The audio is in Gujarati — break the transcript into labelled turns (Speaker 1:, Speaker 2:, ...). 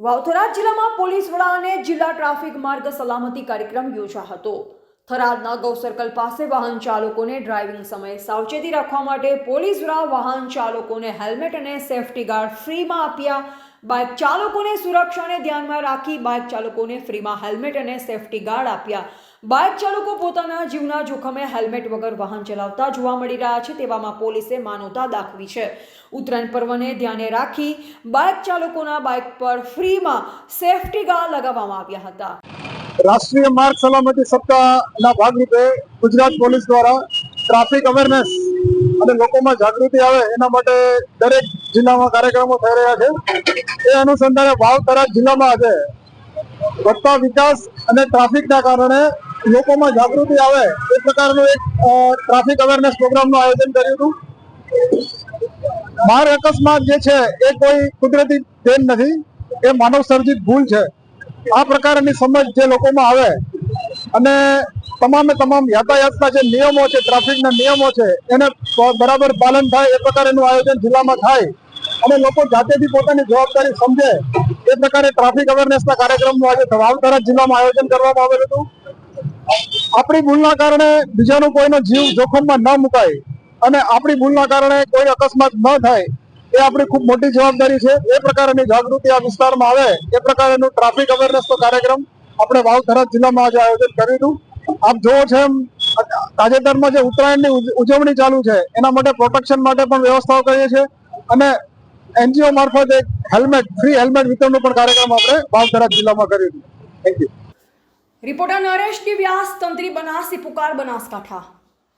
Speaker 1: વાવથરા જિલ્લામાં પોલીસ વડા અને જિલ્લા ટ્રાફિક માર્ગ સલામતી કાર્યક્રમ યોજા હતો. થરાદના ગૌ સર્કલ પાસે વાહન ચાલકોને ડ્રાઇવિંગ સમયે સાવચેતી રાખવા માટે પોલીસ વડા વાહન ચાલકોને હેલ્મેટ અને સેફટી ગાર્ડ ફ્રીમાં આપ્યા. બાઇક ચાલકોને સુરક્ષાને ધ્યાનમાં રાખી બાઇક ચાલકોને ફ્રીમાં હેલ્મેટ અને સેફટી ગાર્ડ આપ્યા. બાઇક ચાલકો પોતાના જીવના જોખમે હેલ્મેટ વગર વાહન ચલાવતા જોવા મળી રહ્યા છે તેવામાં પોલીસે માનવતા દાખવી છે. ઉત્તરાયણ પર્વને ધ્યાને રાખી બાઇક ચાલકોના બાઇક પર ફ્રીમાં સેફટી ગાર્ડ લગાવવામાં આવ્યા હતા.
Speaker 2: રાષ્ટ્રીય માર્ગ સલામતી સપ્તાહના ભાગરૂપે ગુજરાત પોલીસ દ્વારા ટ્રાફિક અવેરનેસ અને લોકોમાં જાગૃતિ આવે એના માટે દરેક જિલ્લામાં કાર્યક્રમો થઈ રહ્યા છે. એ અનુસંધાને વાવ થરાદ જિલ્લામાં આજે વધતા વિકાસ અને ટ્રાફિકના કારણે લોકોમાં જાગૃતિ આવે એ પ્રકારનું એક ટ્રાફિક અવેરનેસ પ્રોગ્રામનું આયોજન કર્યું હતું. માર્ગ અકસ્માત જે છે એ કોઈ કુદરતી દેન નથી, એ માનવ સર્જિત ભૂલ છે. આ પ્રકારની સમજ જે લોકોમાં આવે અને તમામે તમામ યાતાયાતના જે નિયમો છે, ટ્રાફિકના નિયમો છે, એને બરાબર પાલન થાય, એ પ્રકારેનું આયોજન જિલ્લામાં થાય. અને લોકો જાતેથી પોતાની જવાબદારી સમજે, એ પ્રકારે ટ્રાફિક અવેરનેસના કાર્યક્રમનું આજે વાવથરા જિલ્લામાં આયોજન કરવામાં આવેલું હતું. આપણી ભૂલના કારણે બીજાનો કોઈનો જીવ જોખમમાં ન મુકાય અને આપણી ભૂલના કારણે કોઈ અકસ્માત ન થાય, એ આપણી ખૂબ મોટી જવાબદારી છે. એ પ્રકારની જાગૃતિ આ વિસ્તારમાં આવે, એ પ્રકારનું ટ્રાફિક અવેરનેસનો કાર્યક્રમ આપણે વાવધરા જિલ્લામાં આજે આયોજન કર્યું હતું. આપ જોવો છો એમ, તાજેતરમાં જે ઉત્તરાયણની ઉજવણી ચાલુ છે, એના માટે પ્રોટેક્શન માટે પણ વ્યવસ્થાઓ કરીએ છીએ અને એનજીઓ મારફત એક હેલ્મેટ ફ્રી હેલ્મેટ વિતરણનો પણ કાર્યક્રમ આપણે વાવ જિલ્લામાં કર્યું thank you
Speaker 1: reporter Naresh Vyas તંત્રી બનાસી, પુકાર Banaskantha.